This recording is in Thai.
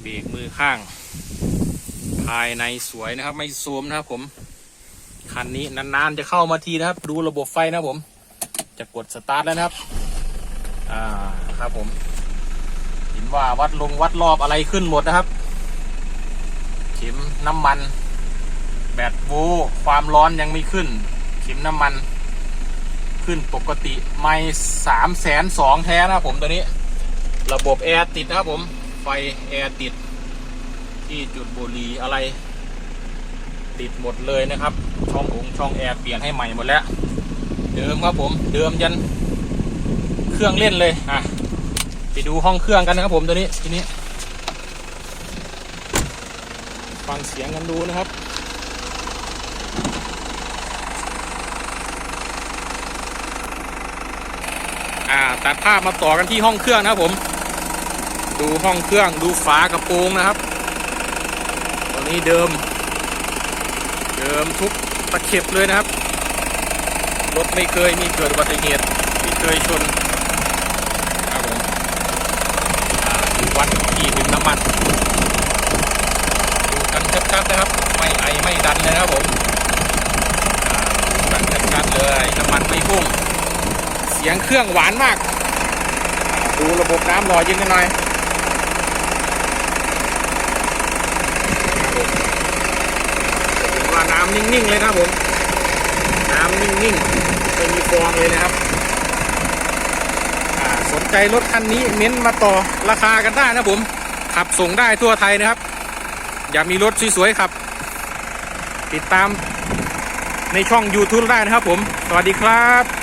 เบรกมือข้าง ภายในสวยนะครับ ไม่ซูมนะครับผม คันนี้นานๆจะเข้ามาทีนะครับ ดูระบบไฟนะผม จะกดสตาร์ทแล้วนะครับ อ่าครับผม เห็นว่าวัดลงวัดรอบอะไรขึ้นหมดนะครับ เข็มน้ำมัน แบตโวลต์ความร้อนยังไม่ขึ้น เข็มน้ำมันขึ้นปกติไม่สามแสนสองแท้นะครับผมตัวนี้ ระบบแอร์ติดนะครับผม ไฟแอร์ติด ที่จุดบุหรี่อะไร ติดหมดเลยนะครับ ช่ององช่องแอร์เปลี่ยนให้ใหม่หมดแล้ว เดิมครับผมเดิมยันเครื่องเล่นเลยอะไปดูห้องเครื่องกันนะครับผมตัวนี้ทีนี้ ฟังเสียงกันดูนะครับอ่าตัดภาพมาต่อกันที่ห้องเครื่องนะครับผม ดูห้องเครื่องดูฝากระโปรงนะครับ ตัวนี้เดิม เดิมทุกตะเข็บเลยนะครับ รถไม่เคยมีเกิดอุบัติเหตุไม่เคยชนครับผมดูวัดที่ดึงน้ำมันดูกันชัดๆนะครับ ไม่ไอไม่ดันเลยนะครับผมกันชัดๆเลยน้ำมันไม่พุ่งเสียงเครื่องหวานมาก ดูระบบน้ำลอเย็นกันหน่อยจะเห็นว่าน้ำนิ่งๆเลยนะครับผมน้ำนิ่งๆไม่มีฟองเลยนะครับสนใจรถคันนี้เม้นมาต่อราคากันได้นะผม ขับส่งได้ทั่วไทยนะครับ อยากมีรถสวยๆครับ ติดตามในช่อง YouTube ได้นะครับผม สวัสดีครับ